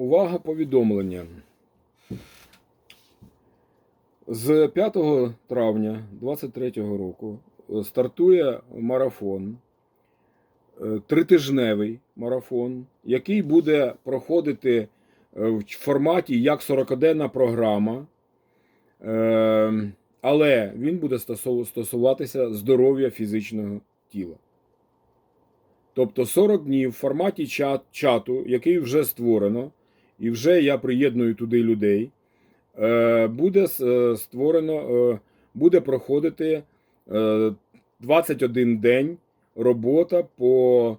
Увага повідомлення. З 5 травня 2023 року е, стартує марафон, е, тритижневий марафон, який буде проходити е, в форматі як 40-денна програма, але він буде стосуватися здоров'я фізичного тіла. Тобто 40 днів в форматі чат, чату, який вже створено, і вже я приєдную туди людей, е, буде е, створено, е, буде проходити е, 21 день робота по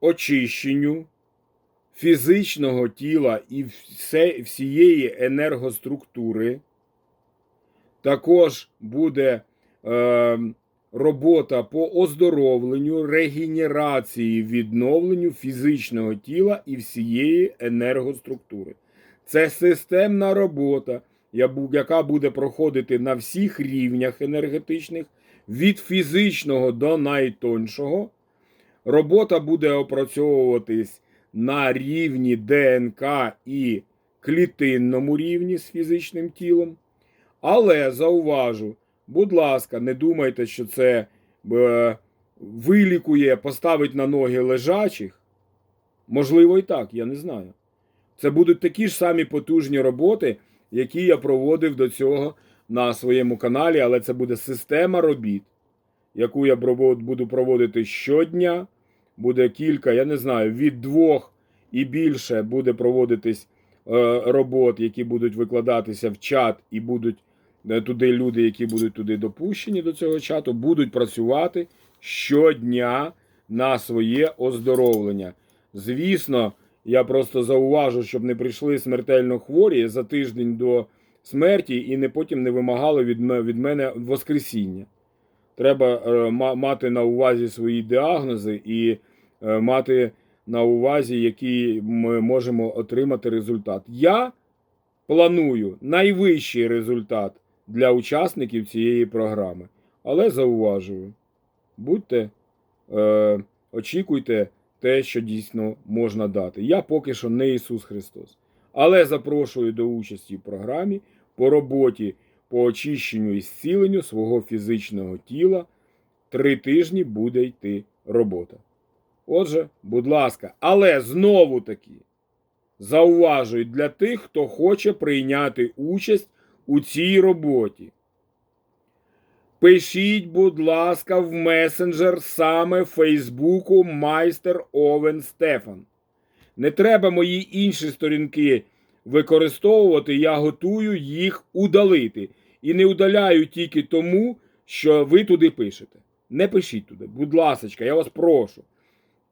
очищенню фізичного тіла і всієї енергоструктури. Також буде робота по оздоровленню, регенерації, відновленню фізичного тіла і всієї енергоструктури. Це системна робота, яка буде проходити на всіх рівнях енергетичних, від фізичного до найтоншого. Робота буде опрацьовуватись на рівні ДНК і клітинному рівні з фізичним тілом. Але зауважу, будь ласка, не думайте, що це е, вилікує, поставить на ноги лежачих. Можливо, і так, я не знаю. Це будуть такі ж самі потужні роботи, які я проводив до цього на своєму каналі, але це буде система робіт, яку я буду проводити щодня. Буде кілька, я не знаю, від двох і більше буде проводитись е, робот, які будуть викладатися в чат, і будуть туди люди, які будуть туди допущені до цього чату, будуть працювати щодня на своє оздоровлення. Звісно, я просто зауважу, щоб не прийшли смертельно хворі за тиждень до смерті і не потім не вимагали від мене воскресіння. Треба е, мати на увазі свої діагнози і е, мати на увазі, який ми можемо отримати результат. Я планую найвищий результат для учасників цієї програми. Але зауважую, будьте, е, очікуйте те, що дійсно можна дати. Я поки що не Ісус Христос. Але запрошую до участі в програмі по роботі по очищенню і зціленню свого фізичного тіла. Три тижні буде йти робота. Отже, будь ласка, але знову таки зауважую для тих, хто хоче прийняти участь у цій роботі. Пишіть, будь ласка, в месенджер саме Фейсбуку майстер Овен Стефан. Не треба мої інші сторінки використовувати, я готую їх удалити. І не удаляю тільки тому, що ви туди пишете. Не пишіть туди, будь ласка, я вас прошу.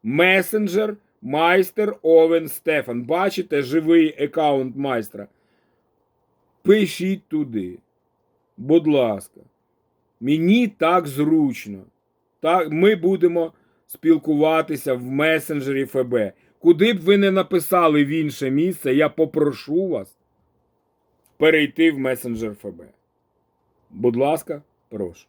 Месенджер майстер Овен Стефан. Бачите живий аккаунт майстра. Пишіть туди. Будь ласка. Мені так зручно. Так, ми будемо спілкуватися в месенджері ФБ. Куди б ви не написали в інше місце, я попрошу вас перейти в месенджер ФБ. Будь ласка, прошу.